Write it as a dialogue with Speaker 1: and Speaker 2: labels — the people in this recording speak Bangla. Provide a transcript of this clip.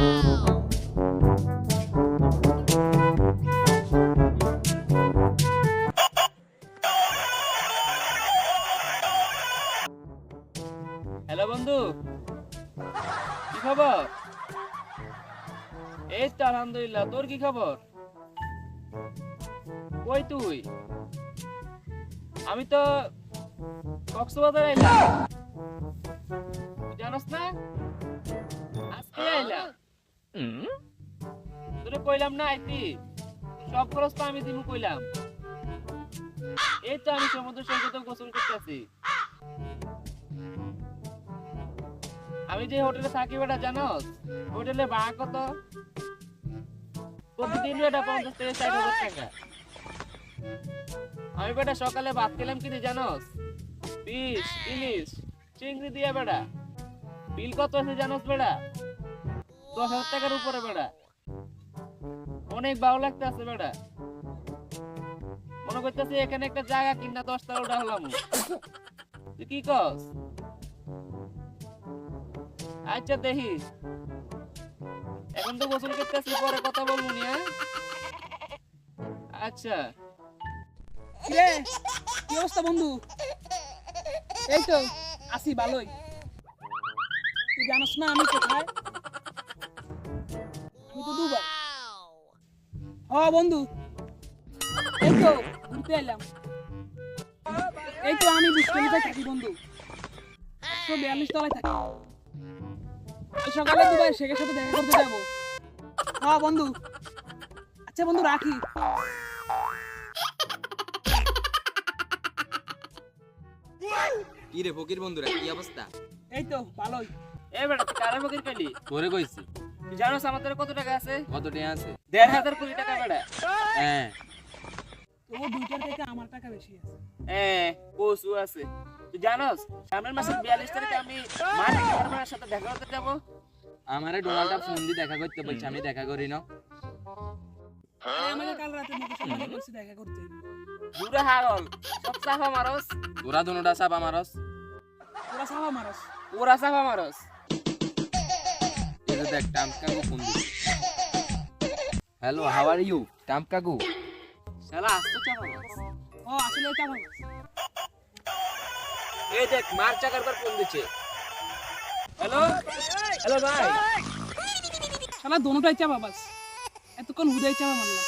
Speaker 1: হ্যালো বন্ধু। কি খবর? এই তো আলহামদুলিল্লাহ, তোর কি খবর? কই তুই? আমি তো কক্সবাজার আইলাম। জানোস না? তোরে কইলাম না, আইতি। সব খরচ তো আমি দিমু কইলাম। এই তো আমি সমুদ্র সৈকতে গোসল করতেছি আমি যে হোটেলে থাকি বেটা, জানোস? হোটেলে ভাড়া কত? প্রতিদিন বেটা পঞ্চাশ থেকে ষাট হাজার টাকা। আমি বেটা, সকালে ভাত খেলাম কিনে, জানোস? বিশ ইলিশ চিংড়ি দিয়ে বেটা। বিল কত আছে, জানোস বেটা? দশ হাজার টাকার উপরে বেটা অনেক ভালো লাগতে আছে বেটা মনে করতেছি এখানে একটা জায়গা কিনা দশ টাকা উঠা হলাম। তুই কি কস? আচ্ছা দেখি। এখন তো গোসল করতেছি, পরে কথা বলব নি হ্যাঁ? আচ্ছা।
Speaker 2: কিরে কি অবস্থা, বন্ধু? এই তো আসি ভালোই। তুই জানোস না আমি কোথায়? হ বন্ধু। এই তো ঘুরতে এলাম। এই তো আমি থাকি বন্ধু। একশো বিয়াল্লিশ তলায় থাকি। সকালে দুবাই শেখের সাথে দেখা করতে যাব। হ্যাঁ বন্ধু। আচ্ছা বন্ধু রাখি।
Speaker 3: কি রে ফকির বন্ধুরা কি অবস্থা?
Speaker 2: এই তো ভালোই।
Speaker 1: এ বেটা তুই কারা ফকির পেলি
Speaker 3: করে কইছি।
Speaker 1: জানোস আমাদের কত টাকা আছে?
Speaker 3: কত টাকা আছে?
Speaker 1: দেড় হাজার কোটি টাকা বেটা
Speaker 3: হ্যাঁ।
Speaker 2: তবু দুইটার থেকে আমার টাকা বেশি আছে।
Speaker 1: হ্যাঁ পশু আছে। তুই জানোস সামনের মাসের বিয়াল্লিশ তারিখে আমি মালিক ফার্মারের সাথে দেখা করতে যাব।
Speaker 3: আমারে ডোনাল্ডটা ফোন দিয়ে দেখা করতে বলছে আমি দেখা করি না।
Speaker 2: আমাকে কাল রাতে মুকেশ আম্বানি বলছে দেখা করতে।
Speaker 1: দূরে হাগল সব চাফা মারস।
Speaker 3: তোরা দুনোটা
Speaker 2: ওরা সাবা মারস।
Speaker 1: ওরা চাফা মারস।
Speaker 3: দেখ টাম্প কাকু phone hello how are you Trump কাকু?
Speaker 1: শালা আসতো
Speaker 2: ও আসলে
Speaker 1: এই দেখ মার চাকার পর ফোন দিচ্ছে। হ্যালো হ্যালো ভাই?
Speaker 2: শালা দোনোটাই চাপা বাস। এতক্ষণ হুদাই চাপা মারলাম।